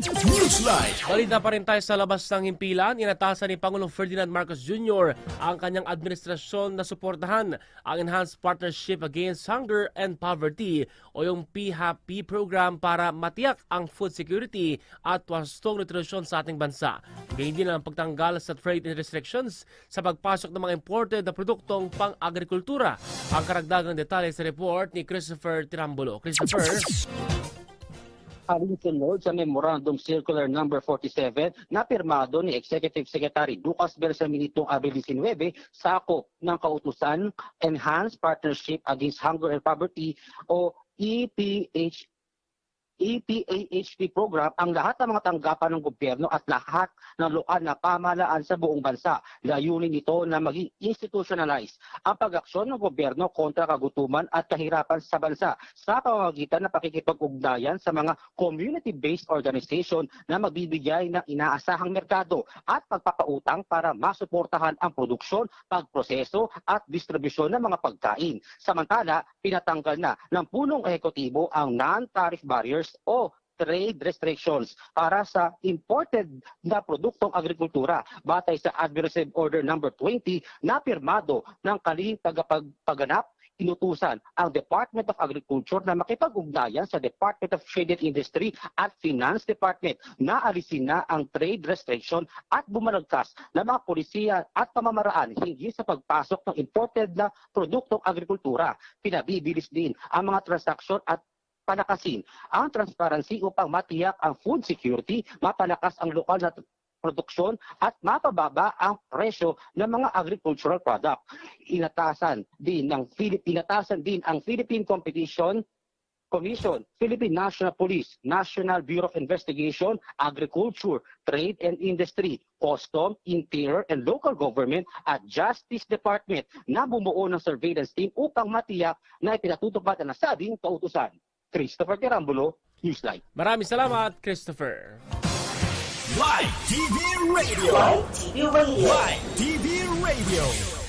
Newsline. Balita pa rin tayo sa labas ng himpilan. Inatasan ni Pangulong Ferdinand Marcos Jr. ang kanyang administrasyon na suportahan ang Enhanced Partnership Against Hunger and Poverty o yung PHAP program para matiyak ang food security at wastong nutrisyon sa ating bansa. Gayun din ang pagtanggal sa trade restrictions sa pagpasok ng mga imported na produktong pang-agrikultura. Ang karagdagang detalye sa report ni Christopher Tirambulo. Christopher? Alinsunod sa Memorandum Circular Number 47 na pirmado ni Executive Secretary Lucas Bersamin nitong Abril 19 sakop ng kautusan Enhanced Partnership Against Hunger and Poverty o EPH EPAHP program ang lahat ng mga tanggapan ng gobyerno at lahat ng lokal na pamahalaan sa buong bansa. Layunin nito na maging institutionalize ang pag-aksyon ng gobyerno kontra kagutuman at kahirapan sa bansa sa pamamagitan ng pakikipag-ugnayan sa mga community-based organization na magbibigay ng inaasahang merkado at pagpapautang para masuportahan ang produksyon, pagproseso at distribusyon ng mga pagkain. Samantala, pinatanggal na ng punong ehekutibo ang non-tariff barriers o trade restrictions para sa imported na produktong agrikultura batay sa Administrative Order number 20 na pirmado ng kaling tagapagpaganap inutusan ang Department of Agriculture na makipag-ugnayan sa Department of Trade and Industry at Finance Department na alisin na ang trade restriction at bumalagkas na mga polisiya at pamamaraan hinggil sa pagpasok ng imported na produktong agrikultura. Pinabibilis din ang mga transaksyon at palakasin ang transparency upang matiyak ang food security, mapalakas ang lokal na produksyon at mapababa ang presyo ng mga agricultural product. Inatasan din ng Philip inatasan din ang Philippine Competition Commission, Philippine National Police, National Bureau of Investigation, Agriculture, Trade and Industry, Custom, Interior and Local Government at Justice Department na bumuo ng surveillance team upang matiyak na ipinatutupad ang nasabing kautusan. Christopher Tirambulo, Newsline. Maraming salamat, Christopher. Live TV Radio. Live TV Radio. Live TV Radio.